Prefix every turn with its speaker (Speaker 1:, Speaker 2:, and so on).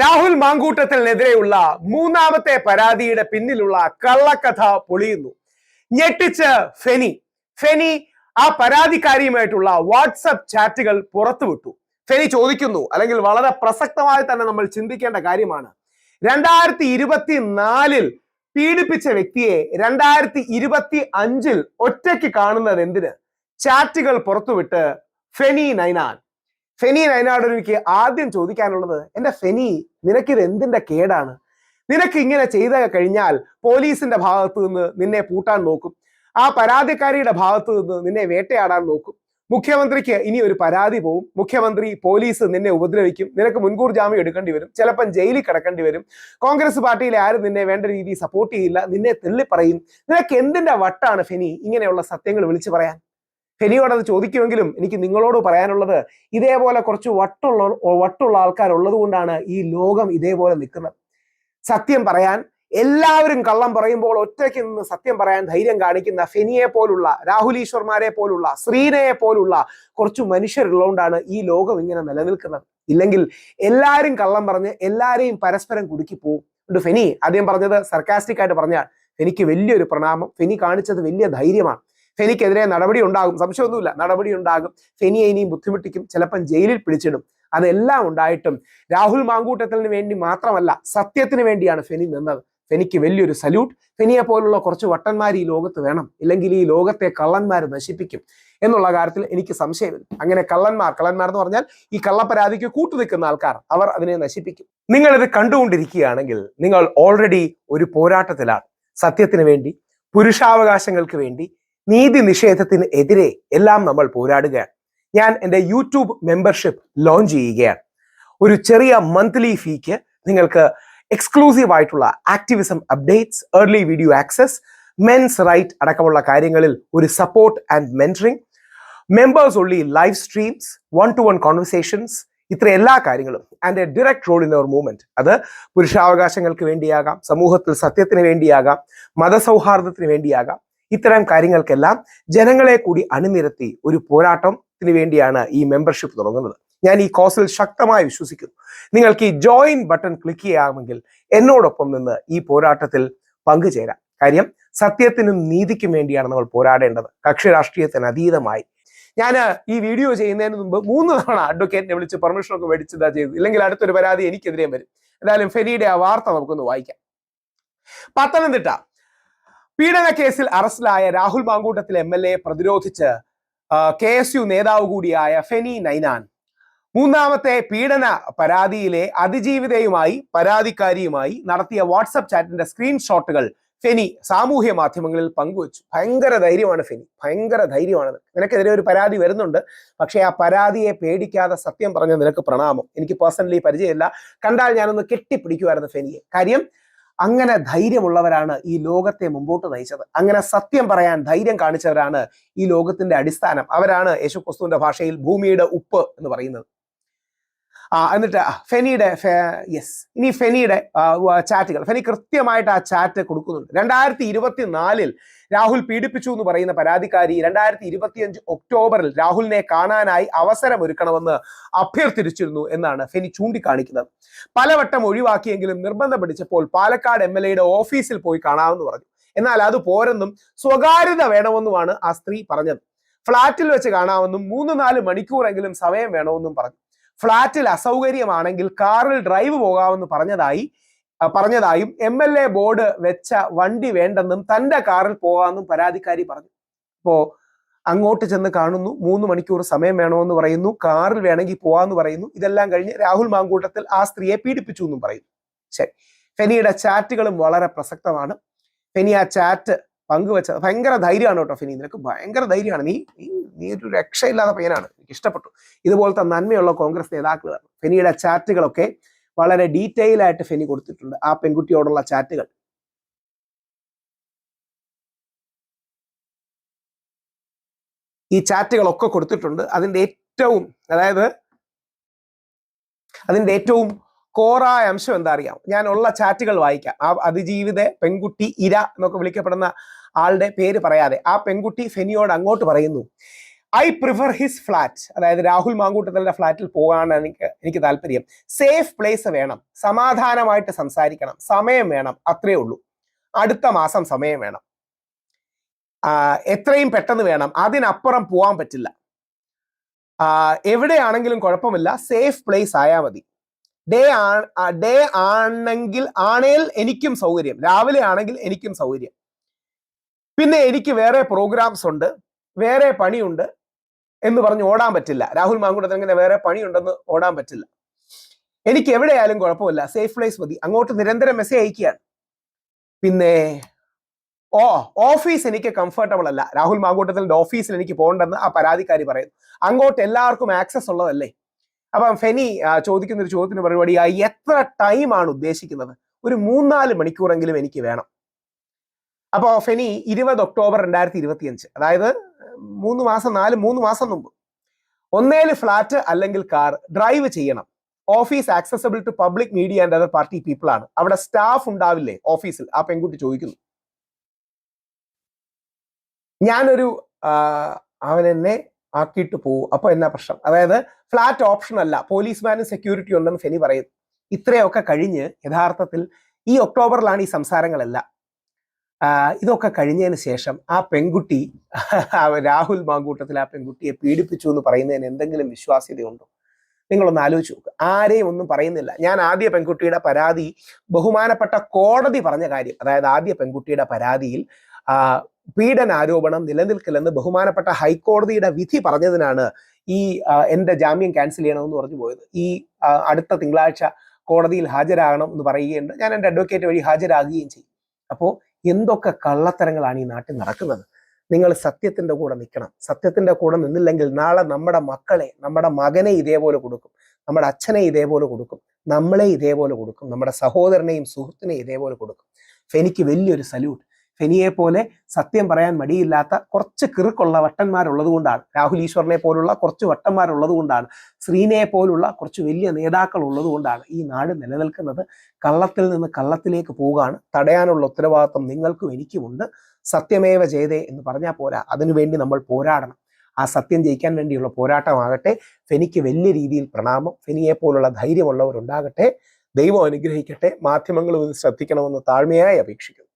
Speaker 1: രാഹുൽ മാങ്കൂട്ടത്തിനെതിരെയുള്ള മൂന്നാമത്തെ പരാതിയുടെ പിന്നിലുള്ള കള്ളക്കഥ പൊളിയുന്നു. ഞെട്ടിച്ച് ഫെനി. ഫെനി ആ പരാതിക്കാരിയുമായിട്ടുള്ള വാട്സപ്പ് ചാറ്റുകൾ പുറത്തുവിട്ടു. ഫെനി ചോദിക്കുന്നു അല്ലെങ്കിൽ വളരെ പ്രസക്തമായി തന്നെ നമ്മൾ ചിന്തിക്കേണ്ട കാര്യമാണ്. രണ്ടായിരത്തി ഇരുപത്തി നാലിൽ പീഡിപ്പിച്ച വ്യക്തിയെ രണ്ടായിരത്തി ഇരുപത്തി അഞ്ചിൽ ഒറ്റയ്ക്ക് കാണുന്നത് എന്തിന്? ചാറ്റുകൾ പുറത്തുവിട്ട് ഫെനി നൈനാൻ. ഫെനി നയനാടൊരുക്ക് ആദ്യം ചോദിക്കാനുള്ളത് എന്റെ ഫെനി നിനക്കിത് എന്തിന്റെ കേടാണ്? നിനക്ക് ഇങ്ങനെ ചെയ്ത കഴിഞ്ഞാൽ പോലീസിന്റെ ഭാഗത്തു നിന്ന് നിന്നെ പൂട്ടാൻ നോക്കും. ആ പരാതിക്കാരിയുടെ ഭാഗത്തു നിന്ന് നിന്നെ വേട്ടയാടാൻ നോക്കും. മുഖ്യമന്ത്രിക്ക് ഇനി ഒരു പരാതി പോവും. മുഖ്യമന്ത്രി പോലീസ് നിന്നെ ഉപദ്രവിക്കും. നിനക്ക് മുൻകൂർ ജാമ്യം എടുക്കേണ്ടി വരും. ചിലപ്പം ജയിലിൽ കിടക്കേണ്ടി വരും. കോൺഗ്രസ് പാർട്ടിയിലെ ആരും നിന്നെ വേണ്ട രീതിയിൽ സപ്പോർട്ട് ചെയ്യില്ല. നിന്നെ തെള്ളിപ്പറയും. നിനക്ക് എന്തിന്റെ വട്ടാണ് ഫെനി ഇങ്ങനെയുള്ള സത്യങ്ങൾ വിളിച്ചു പറയാൻ? ഫെനിയോട് അത് ചോദിക്കുമെങ്കിലും എനിക്ക് നിങ്ങളോട് പറയാനുള്ളത് ഇതേപോലെ കുറച്ച് വട്ടുള്ള വട്ടുള്ള ആൾക്കാരുള്ളത് കൊണ്ടാണ് ഈ ലോകം ഇതേപോലെ നിൽക്കുന്നത്. സത്യം പറയാൻ എല്ലാവരും കള്ളം പറയുമ്പോൾ ഒറ്റയ്ക്ക് നിന്ന് സത്യം പറയാൻ ധൈര്യം കാണിക്കുന്ന ഫെനിയെ പോലുള്ള രാഹുൽ ഈശ്വർമാരെ പോലുള്ള ശ്രീനയെ പോലുള്ള കുറച്ച് മനുഷ്യരുള്ളതുകൊണ്ടാണ് ഈ ലോകം ഇങ്ങനെ നിലനിൽക്കുന്നത്. ഇല്ലെങ്കിൽ എല്ലാവരും കള്ളം പറഞ്ഞ് എല്ലാവരെയും പരസ്പരം കുടുക്കി പോകും ഫെനി ആദ്യം പറഞ്ഞത് സർക്കാസ്റ്റിക് ആയിട്ട് പറഞ്ഞാൽ എനിക്ക് വലിയൊരു പ്രണാമം ഫെനി കാണിച്ചത് വലിയ ധൈര്യമാണ്. ഫെനിക്കെതിരെ നടപടി ഉണ്ടാകും സംശയമൊന്നുമില്ല. നടപടി ഉണ്ടാകും ഫെനിയെ ഇനിയും ബുദ്ധിമുട്ടിക്കും. ചിലപ്പം ജയിലിൽ പിടിച്ചിടും. അതെല്ലാം ഉണ്ടായിട്ടും രാഹുൽ മാങ്കൂട്ടത്തിന് വേണ്ടി മാത്രമല്ല സത്യത്തിന് വേണ്ടിയാണ് ഫെനി നിന്നത്. ഫെനിക്ക് വലിയൊരു സല്യൂട്ട്. ഫെനിയെ പോലുള്ള കുറച്ച് വട്ടന്മാർ ഈ ലോകത്ത് വേണം. ഇല്ലെങ്കിൽ ഈ ലോകത്തെ കള്ളന്മാർ നശിപ്പിക്കും. എന്നുള്ള കാര്യത്തിൽ എനിക്ക് സംശയമില്ല. അങ്ങനെ കള്ളന്മാർ കള്ളന്മാർ എന്ന് പറഞ്ഞാൽ ഈ കള്ളപ്പരാതിക്ക് കൂട്ടുനിൽക്കുന്ന ആൾക്കാർ. അവർ അതിനെ നശിപ്പിക്കും. നിങ്ങൾ ഇത് കണ്ടുകൊണ്ടിരിക്കുകയാണെങ്കിൽ നിങ്ങൾ ഓൾറെഡി ഒരു പോരാട്ടത്തിലാണ്. സത്യത്തിന് വേണ്ടി പുരുഷാവകാശങ്ങൾക്ക് വേണ്ടി നീതി നിഷേധത്തിന് എതിരെ എല്ലാം നമ്മൾ പോരാടുകയാണ്. ഞാൻ എന്റെ യൂട്യൂബ് മെമ്പർഷിപ്പ് ലോഞ്ച് ചെയ്യുകയാണ്. ഒരു ചെറിയ മന്ത്ലി ഫീക്ക് നിങ്ങൾക്ക് എക്സ്ക്ലൂസീവ് ആയിട്ടുള്ള activism updates early video access men's right അടക്കമുള്ള കാര്യങ്ങളിൽ ഒരു സപ്പോർട്ട് ആൻഡ് മെന്ററിംഗ് മെമ്പേഴ്സ് ഉള്ളി live streams one to one conversations ഇത്ര എല്ലാ കാര്യങ്ങളും. And a direct role in our movement അത് പുരുഷാവകാശങ്ങൾക്ക് വേണ്ടിയാകാം സമൂഹത്തിൽ സത്യത്തിന് വേണ്ടിയാകാം മതസൗഹാർദ്ദത്തിന് വേണ്ടിയാകാം. ഇത്തരം കാര്യങ്ങൾക്കെല്ലാം ജനങ്ങളെ കൂടി അണിനിരത്തി ഒരു പോരാട്ടത്തിന് വേണ്ടിയാണ് ഈ മെമ്പർഷിപ്പ് തുടങ്ങുന്നത്. ഞാൻ ഈ കോസിൽ ശക്തമായി വിശ്വസിക്കുന്നു. നിങ്ങൾക്ക് ഈ ജോയിൻ ബട്ടൺ ക്ലിക്ക് ചെയ്യാമെങ്കിൽ എന്നോടൊപ്പം നിന്ന് ഈ പോരാട്ടത്തിൽ പങ്കുചേരാം. കാര്യം സത്യത്തിനും നീതിക്കും വേണ്ടിയാണ് നമ്മൾ പോരാടേണ്ടത്. കക്ഷി രാഷ്ട്രീയത്തിന് അതീതമായി. ഞാൻ ഈ വീഡിയോ ചെയ്യുന്നതിന് മുമ്പ് മൂന്ന് തവണ അഡ്വക്കേറ്റിനെ വിളിച്ച് പെർമിഷൻ ഒക്കെ മേടിച്ചതാ ചെയ്തു. ഇല്ലെങ്കിൽ അടുത്തൊരു പരാതി എനിക്കെതിരെയും വരും. എന്തായാലും ഫെനിയുടെ ആ വാർത്ത നമുക്കൊന്ന് വായിക്കാം. പത്തനംതിട്ട. പീഡന കേസിൽ അറസ്റ്റിലായ Rahul Mamkootathil M L A പ്രതിരോധിച്ച് K S U നേതാവ് കൂടിയായ ഫെനി നൈനാൻ. മൂന്നാമത്തെ പീഡന പരാതിയിലെ അതിജീവിതയുമായി പരാതിക്കാരിയുമായി നടത്തിയ വാട്സപ്പ് ചാറ്റിന്റെ സ്ക്രീൻഷോട്ടുകൾ ഫെനി സാമൂഹ്യ മാധ്യമങ്ങളിൽ പങ്കുവച്ചു. ഭയങ്കര ധൈര്യമാണ് ഫെനി. ഭയങ്കര ധൈര്യമാണ്. നിനക്കെതിരെ ഒരു പരാതി വരുന്നുണ്ട്. പക്ഷേ ആ പരാതിയെ പേടിക്കാതെ സത്യം പറഞ്ഞ നിനക്ക് പ്രണാമം. എനിക്ക് പേഴ്സണലി പരിചയമില്ല. കണ്ടാൽ ഞാനൊന്ന് കെട്ടിപ്പിടിക്കുമായിരുന്നു ഫെനിയെ. കാര്യം അങ്ങനെ ധൈര്യമുള്ളവരാണ് ഈ ലോകത്തെ മുമ്പോട്ട് നയിച്ചത്. അങ്ങനെ സത്യം പറയാൻ ധൈര്യം കാണിച്ചവരാണ് ഈ ലോകത്തിന്റെ അടിസ്ഥാനം. അവരാണ് യേശുക്രിസ്തുവിന്റെ ഭാഷയിൽ ഭൂമിയുടെ ഉപ്പ് എന്ന് പറയുന്നത്. എന്നിട്ട് ഫെനിയുടെ യെസ് ഇനി ഫെനിയുടെ ചാറ്റുകൾ. ഫെനി കൃത്യമായിട്ട് ആ ചാറ്റ് കൊടുക്കുന്നുണ്ട്. രണ്ടായിരത്തി ഇരുപത്തി നാലിൽ രാഹുൽ പീഡിപ്പിച്ചു എന്ന് പറയുന്ന പരാതിക്കാരി രണ്ടായിരത്തി ഇരുപത്തിയഞ്ച് ഒക്ടോബറിൽ രാഹുലിനെ കാണാനായി അവസരം ഒരുക്കണമെന്ന് അഭ്യർത്ഥിച്ചിരുന്നു എന്നാണ് ഫെനി ചൂണ്ടിക്കാണിക്കുന്നത്. പലവട്ടം ഒഴിവാക്കിയെങ്കിലും നിർബന്ധം പിടിച്ചപ്പോൾ പാലക്കാട് എം എൽ എയുടെ ഓഫീസിൽ പോയി കാണാമെന്ന് പറഞ്ഞു. എന്നാൽ അത് പോരെന്നും സ്വകാര്യത വേണമെന്നുമാണ് ആ സ്ത്രീ പറഞ്ഞത്. ഫ്ളാറ്റിൽ വെച്ച് കാണാമെന്നും മൂന്ന് നാല് മണിക്കൂറെങ്കിലും സമയം വേണമെന്നും പറഞ്ഞു. ഫ്ളാറ്റിൽ അസൗകര്യമാണെങ്കിൽ കാറിൽ ഡ്രൈവ് പോകാമെന്ന് പറഞ്ഞതായി പറഞ്ഞതായും എം എൽ എ ബോർഡ് വെച്ച വണ്ടി വേണ്ടെന്നും തന്റെ കാറിൽ പോകാമെന്നും പരാതിക്കാരി പറഞ്ഞു. അപ്പോ അങ്ങോട്ട് ചെന്ന് കാണുന്നു മൂന്ന് മണിക്കൂർ സമയം വേണമെന്ന് പറയുന്നു കാറിൽ വേണമെങ്കിൽ പോവാന്ന് പറയുന്നു ഇതെല്ലാം കഴിഞ്ഞ് രാഹുൽ മാങ്കൂട്ടത്തിൽ ആ സ്ത്രീയെ പീഡിപ്പിച്ചു എന്നും പറയുന്നു. ശരി. ഫെനിയുടെ ചാറ്റുകളും വളരെ പ്രസക്തമാണ്. ഫെനി ആ ചാറ്റ് പങ്കുവെച്ചത് ഭയങ്കര ധൈര്യമാണ് കേട്ടോ ഫിനി. നിനക്ക് ഭയങ്കര ധൈര്യമാണ്. നീ നീ നീ ഒരു രക്ഷയില്ലാത്ത പയ്യനാണ്. എനിക്ക് ഇഷ്ടപ്പെട്ടു. ഇതുപോലത്തെ നന്മയുള്ള കോൺഗ്രസ് നേതാക്കളാണ് ഫെനിയുടെ ചാറ്റുകളൊക്കെ വളരെ ഡീറ്റെയിൽ ആയിട്ട് ഫെനി കൊടുത്തിട്ടുണ്ട്. ആ പെൺകുട്ടിയോടുള്ള ചാറ്റുകൾ. ഈ ചാറ്റുകളൊക്കെ കൊടുത്തിട്ടുണ്ട്. അതിന്റെ ഏറ്റവും അതായത് അതിന്റെ ഏറ്റവും കോറായ അംശം എന്താ അറിയാം ഞാൻ ഉള്ള ചാറ്റുകൾ വായിക്കാം. ആ അതിജീവിത പെൺകുട്ടി ഇര എന്നൊക്കെ വിളിക്കപ്പെടുന്ന ആളുടെ പേര് പറയാതെ. ആ പെൺകുട്ടി ഫെനിയോട് അങ്ങോട്ട് പറയുന്നു ഐ പ്രിഫർ ഹിസ് ഫ്ലാറ്റ് അതായത് രാഹുൽ മാങ്കൂട്ടത്തിന്റെ ഫ്ലാറ്റിൽ പോകാനാണ് എനിക്ക് എനിക്ക് താല്പര്യം. സേഫ് പ്ലേസ് വേണം. സമാധാനമായിട്ട് സംസാരിക്കണം. സമയം വേണം. അത്രേ ഉള്ളൂ. അടുത്ത മാസം സമയം വേണം. എത്രയും പെട്ടെന്ന് വേണം. അതിനപ്പുറം പോകാൻ പറ്റില്ല. എവിടെയാണെങ്കിലും കുഴപ്പമില്ല. സേഫ് പ്ലേസ് ആയാൽ മതി. ഡേ ആ ഡേ ആണെങ്കിൽ ആണേൽ എനിക്കും സൗകര്യം. രാവിലെ ആണെങ്കിൽ എനിക്കും സൗകര്യം. പിന്നെ എനിക്ക് വേറെ പ്രോഗ്രാംസ് ഉണ്ട് വേറെ പണിയുണ്ട് എന്ന് പറഞ്ഞ് ഓടാൻ പറ്റില്ല. രാഹുൽ മാങ്കുടത്തിന് ഇങ്ങനെ വേറെ പണിയുണ്ടെന്ന് ഓടാൻ പറ്റില്ല. എനിക്ക് എവിടെയായാലും കുഴപ്പമില്ല. സേഫ് പ്ലേസ് മതി. അങ്ങോട്ട് നിരന്തരം മെസ്സേജ് അയക്കുകയാണ്. പിന്നെ ഓ ഓഫീസ് എനിക്ക് കംഫർട്ടബിൾ അല്ല. രാഹുൽ മാങ്കൂട്ടത്തിന്റെ ഓഫീസിൽ എനിക്ക് പോകണ്ടെന്ന് ആ പരാതിക്കാരി പറയുന്നു. അങ്ങോട്ട് എല്ലാവർക്കും ആക്സസ് ഉള്ളതല്ലേ? അപ്പം ഫെനി ചോദിക്കുന്ന ഒരു ചോദ്യത്തിന് ആ എത്ര ടൈമാണ് ഉദ്ദേശിക്കുന്നത്? ഒരു മൂന്നാൽ മണിക്കൂറെങ്കിലും എനിക്ക് വേണം. അപ്പോൾ ഫെനി ഇരുപത് ഒക്ടോബർ രണ്ടായിരത്തി ഇരുപത്തിയഞ്ച് അതായത് മൂന്ന് മാസം നാല് മൂന്ന് മാസം മുമ്പ്. ഒന്നേൽ ഫ്ലാറ്റ് അല്ലെങ്കിൽ കാർ ഡ്രൈവ് ചെയ്യണം. Office accessible to public media and other party people ആണ്. അവിടെ സ്റ്റാഫ് ഉണ്ടാവില്ലേ ഓഫീസിൽ? ആ പെൺകുട്ടി ചോദിക്കുന്നു. ഞാനൊരു അവൻ എന്നെ ആക്കിയിട്ട് പോകും അപ്പൊ എന്നാ പ്രശ്നം? അതായത് ഫ്ലാറ്റ് ഓപ്ഷൻ അല്ല. പോലീസ്മാനും സെക്യൂരിറ്റി ഉണ്ടെന്ന് ഫെനി പറയുന്നു. ഇത്രയൊക്കെ കഴിഞ്ഞ് യഥാർത്ഥത്തിൽ ഈ ഒക്ടോബറിലാണ് ഈ സംസാരങ്ങളെല്ലാം. ഇതൊക്കെ കഴിഞ്ഞതിന് ശേഷം ആ പെൺകുട്ടി രാഹുൽ മാങ്കൂട്ടത്തിൽ ആ പെൺകുട്ടിയെ പീഡിപ്പിച്ചു എന്ന് പറയുന്നതിന് എന്തെങ്കിലും വിശ്വാസ്യതയുണ്ടോ? നിങ്ങളൊന്ന് ആലോചിച്ച് നോക്കുക ആരെയും ഒന്നും പറയുന്നില്ല. ഞാൻ ആദ്യ പെൺകുട്ടിയുടെ പരാതി ബഹുമാനപ്പെട്ട കോടതി പറഞ്ഞ കാര്യം അതായത് ആദ്യ പെൺകുട്ടിയുടെ പരാതിയിൽ പീഡനാരോപണം നിലനിൽക്കില്ലെന്ന് ബഹുമാനപ്പെട്ട ഹൈക്കോടതിയുടെ വിധി പറഞ്ഞതിനാണ് ഈ എന്റെ ജാമ്യം ക്യാൻസൽ ചെയ്യണമെന്ന് പറഞ്ഞു പോയത്. ഈ അടുത്ത തിങ്കളാഴ്ച കോടതിയിൽ ഹാജരാകണം എന്ന് പറയുകയുണ്ട്. ഞാൻ എന്റെ അഡ്വക്കേറ്റ് വഴി ഹാജരാകുകയും ചെയ്യും. അപ്പോൾ എന്തൊക്കെ കള്ളത്തരങ്ങളാണ് ഈ നാട്ടിൽ നടക്കുന്നത്? നിങ്ങൾ സത്യത്തിന്റെ കൂടെ നിൽക്കണം. സത്യത്തിന്റെ കൂടെ നിന്നില്ലെങ്കിൽ നാളെ നമ്മുടെ മക്കളെ നമ്മുടെ മകനെ ഇതേപോലെ കൊടുക്കും. നമ്മുടെ അച്ഛനെ ഇതേപോലെ കൊടുക്കും. നമ്മളെ ഇതേപോലെ കൊടുക്കും. നമ്മുടെ സഹോദരനെയും സുഹൃത്തിനെയും ഇതേപോലെ കൊടുക്കും. എനിക്ക് വലിയൊരു സല്യൂട്ട്. ഫെനിയെ പോലെ സത്യം പറയാൻ മടിയില്ലാത്ത കുറച്ച് കിറുക്കുള്ള വട്ടന്മാരുള്ളത് കൊണ്ടാണ് രാഹുൽ ഈശ്വറിനെ പോലുള്ള കുറച്ച് വട്ടന്മാരുള്ളത് കൊണ്ടാണ് ശ്രീനയെ പോലുള്ള കുറച്ച് വലിയ നേതാക്കൾ ഉള്ളത് കൊണ്ടാണ് ഈ നാട് നിലനിൽക്കുന്നത്. കള്ളത്തിൽ നിന്ന് കള്ളത്തിലേക്ക് പോവുകയാണ്. തടയാനുള്ള ഉത്തരവാദിത്വം നിങ്ങൾക്കും എനിക്കുമുണ്ട് സത്യമേവ ജയതേ എന്ന് പറഞ്ഞാൽ പോരാ. അതിനുവേണ്ടി നമ്മൾ പോരാടണം. ആ സത്യം ജയിക്കാൻ വേണ്ടിയുള്ള പോരാട്ടമാകട്ടെ. ഫെനിക്ക് വലിയ രീതിയിൽ പ്രണാമം. ഫെനിയെ പോലുള്ള ധൈര്യമുള്ളവരുണ്ടാകട്ടെ. ദൈവം അനുഗ്രഹിക്കട്ടെ. മാധ്യമങ്ങളും ഇത് ശ്രദ്ധിക്കണമെന്ന് താഴ്മയായി അപേക്ഷിക്കുന്നു.